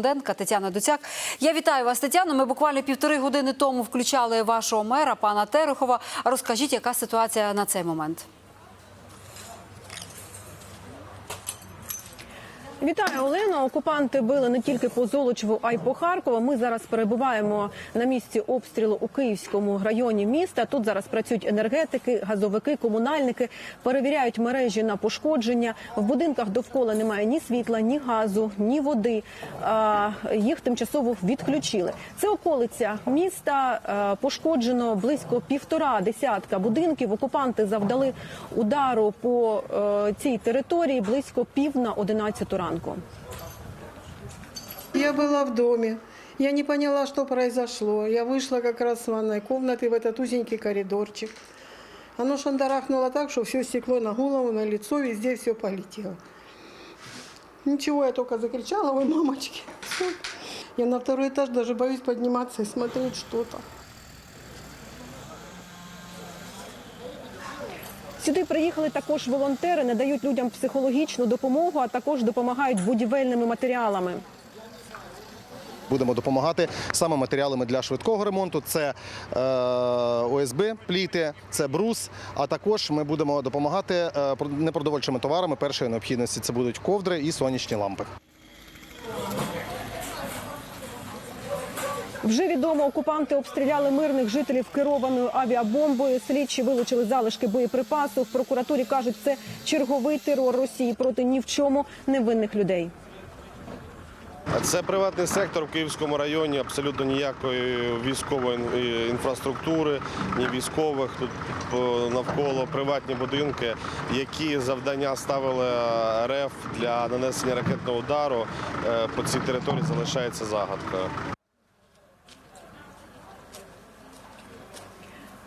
Кореспондентка Тетяна Дуцяк. Я вітаю вас, Тетяно. Ми буквально півтори години тому включали вашого мера, пана Терехова. Розкажіть, яка ситуація на цей момент? Вітаю, Олено. Окупанти били не тільки по Золочеву, а й по Харкову. Ми зараз перебуваємо на місці обстрілу у Київському районі міста. Тут зараз працюють енергетики, газовики, комунальники, перевіряють мережі на пошкодження. В будинках довкола немає ні світла, ні газу, ні води. А, Їх тимчасово відключили. Це околиця міста. Пошкоджено близько півтора десятка будинків. Окупанти завдали удару по е, цій території близько пів на одинадцяту ранку. Я была в доме. Я не поняла, что произошло. Я вышла как раз с ванной комнаты в этот узенький коридорчик. Оно шандарахнуло так, что все стекло на голову, на лицо, везде все полетело. Ничего, я только закричала, ой, мамочки. Я на второй этаж даже боюсь подниматься и смотреть что-то. Сюди приїхали також волонтери, надають людям психологічну допомогу, а також допомагають будівельними матеріалами. Будемо допомагати саме матеріалами для швидкого ремонту. Це е, ОСБ пліти, це брус. А також ми будемо допомагати е, про- непродовольчими товарами першої необхідності. Це будуть ковдри і сонячні лампи. Вже відомо, окупанти обстріляли мирних жителів керованою авіабомбою. Слідчі вилучили залишки боєприпасу. В прокуратурі кажуть, це черговий терор Росії проти ні в чому невинних людей. Це приватний сектор в Київському районі, абсолютно ніякої військової інфраструктури, ні військових. Тут навколо приватні будинки, які завдання ставили РФ для нанесення ракетного удару е, по цій території залишається загадкою.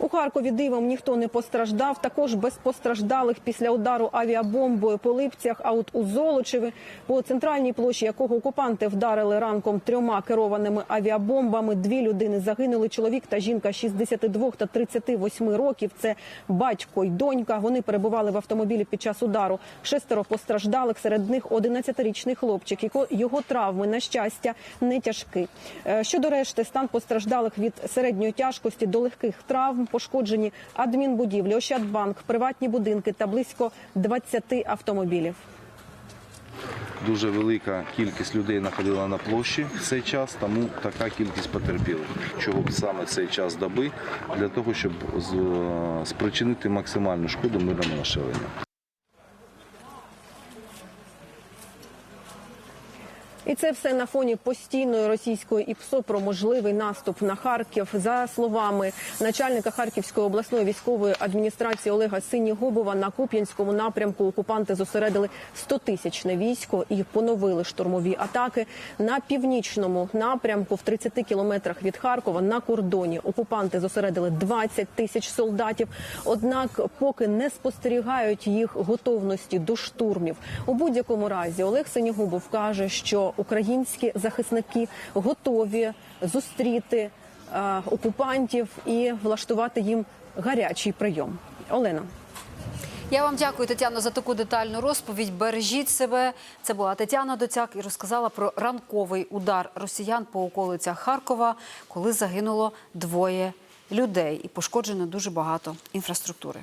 У Харкові дивом ніхто не постраждав. Також без постраждалих після удару авіабомбою по Липцях. А от у Золочеві, по центральній площі, якого окупанти вдарили ранком трьома керованими авіабомбами, дві людини загинули. Чоловік та жінка 62 та 38 років. Це батько й донька. Вони перебували в автомобілі під час удару. Шестеро постраждалих. Серед них 11-річний хлопчик. Його травми на щастя не тяжкі. Е, Щодо решти, стан постраждалих від середньої тяжкості до легких травм, пошкоджені адмінбудівлі, Ощадбанк, приватні будинки та близько 20 автомобілів. Дуже велика кількість людей знаходила на площі в цей час, тому така кількість потерпілих. Чого саме цей час доби для того, щоб спричинити максимальну шкоду мирному населенню. І це все на фоні постійної російської ІПСО про можливий наступ на Харків. За словами начальника Харківської обласної військової адміністрації Олега Синігубова, на Куп'янському напрямку окупанти зосередили 100-тисячне військо і поновили штурмові атаки. На північному напрямку, в 30 кілометрах від Харкова, на кордоні окупанти зосередили 20 тисяч солдатів. Однак, поки не спостерігають їх готовності до штурмів. У будь-якому разі Олег Синігубов каже, що українські захисники готові зустріти е, окупантів і влаштувати їм гарячий прийом. Олена. Я вам дякую, Тетяно, за таку детальну розповідь. Бережіть себе. Це була Тетяна Доцяк і розказала про ранковий удар росіян по околицях Харкова, коли загинуло двоє людей і пошкоджено дуже багато інфраструктури.